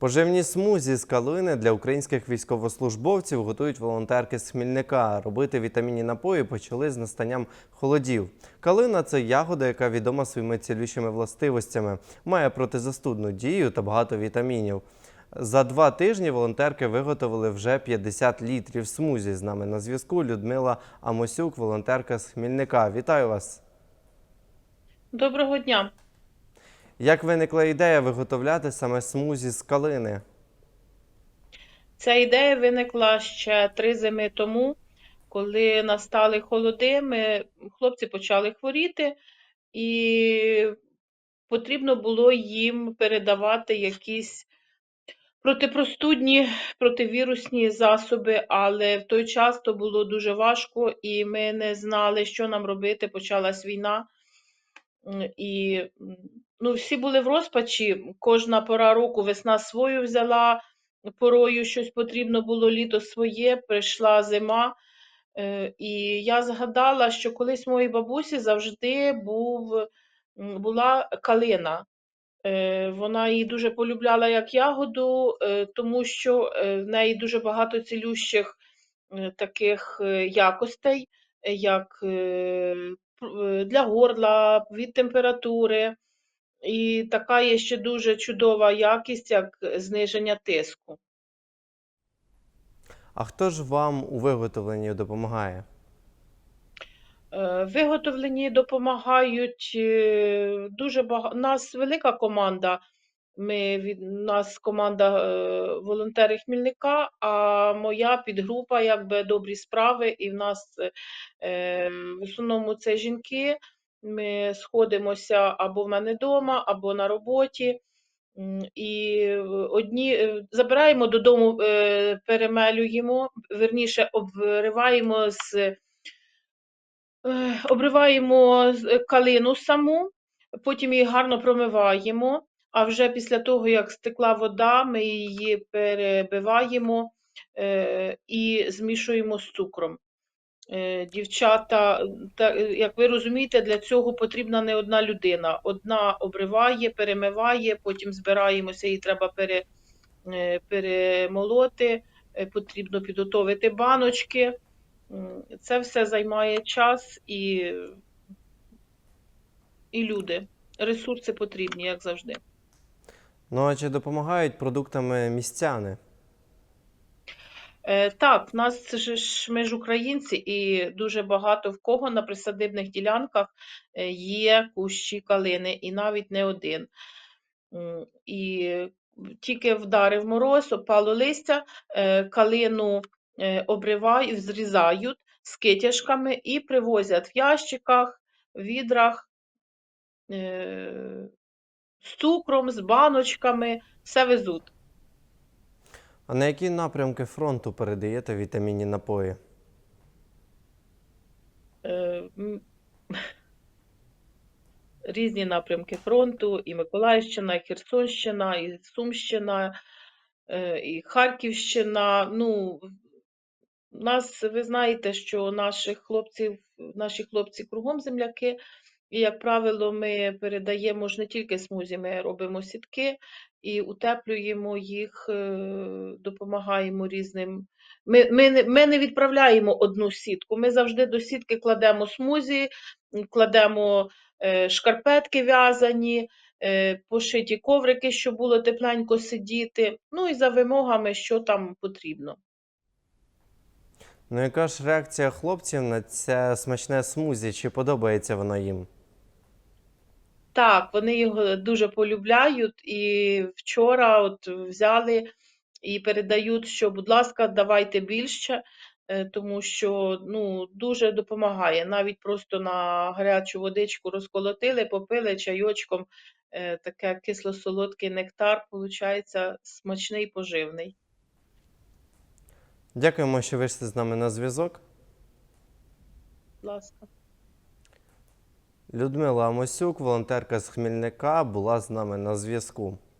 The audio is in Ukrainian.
Поживні смузі з калини для українських військовослужбовців готують волонтерки з Хмільника. Робити вітамінні напої почали з настанням холодів. Калина це ягода, яка відома своїми цілющими властивостями, має протизастудну дію та багато вітамінів. За два тижні волонтерки виготовили вже 50 літрів смузі. З нами на зв'язку Людмила Амосюк, волонтерка з Хмільника. Вітаю вас! Доброго дня. Як виникла ідея виготовляти саме смузі з калини? Ця ідея виникла ще три зими тому, коли настали холоди. Ми, хлопці почали хворіти, і потрібно було їм передавати якісь протипростудні, противірусні засоби, але в той час то було дуже важко, і ми не знали, що нам робити. Почалась війна. І ну, всі були в розпачі. Кожна пора року весна свою взяла, порою щось потрібно було, літо своє, прийшла зима. Е, І я згадала, що колись моїй бабусі завжди був, була калина. Е, Вона її дуже полюбляла як ягоду, е, тому що в неї дуже багато цілющих таких якостей, як для горла, від температури. І така є ще дуже чудова якість, як зниження тиску. А хто ж вам у виготовленні допомагає? Е, Виготовлені допомагають е, дуже багато. У нас велика команда. Ми від нас команда е, волонтери Хмільника, а моя підгрупа якби добрі справи. І в нас в основному це жінки. Ми сходимося або в мене вдома, або на роботі. І одні е, забираємо додому, е, перемелюємо, верніше обриваємо з Е, Обриваємо калину саму, потім її гарно промиваємо, а вже після того, як стекла вода, ми її перебиваємо е, і змішуємо з цукром. Е, Дівчата, та, як ви розумієте, для цього потрібна не одна людина. Одна обриває, перемиває, потім збираємося, її треба пере, е, перемолоти, е, потрібно підготовити баночки. Це все займає час і, і люди. Ресурси потрібні, як завжди. Ну а чи допомагають продуктами містяни? Е, так, в нас ж ми ж українці, і дуже багато в кого на присадибних ділянках е, є кущі калини, і навіть не один. І тільки вдарив мороз, опало листя, е, калину обривають, зрізають з китяжками і привозять в ящиках, відрах, з цукром, з баночками, все везуть. А на які напрямки фронту передаєте вітамінні напої? Е, Різні напрямки фронту, і Миколаївщина, і Херсонщина, і Сумщина, е, і Харківщина. Ну, нас, ви знаєте, що наших хлопців, наші хлопці кругом земляки, і, як правило, ми передаємо ж не тільки смузі, ми робимо сітки і утеплюємо їх, е, допомагаємо різним. Ми, ми, ми не відправляємо одну сітку, ми завжди до сітки кладемо смузі, кладемо е, шкарпетки в'язані, е, пошиті коврики, щоб було тепленько сидіти. Ну і за вимогами, що там потрібно. Ну яка ж реакція хлопців на це смачне смузі? Чи подобається воно їм? Так, вони його дуже полюбляють, і вчора от взяли і передають, що, будь ласка, давайте більше, е, тому що ну, дуже допомагає. Навіть просто на гарячу водичку розколотили, попили чайочком, е, таке кисло-солодкий нектар, виходить, смачний, поживний. Дякуємо, що вийшли з нами на зв'язок. Будь ласка. Людмила Амосюк, волонтерка з Хмільника, була з нами на зв'язку.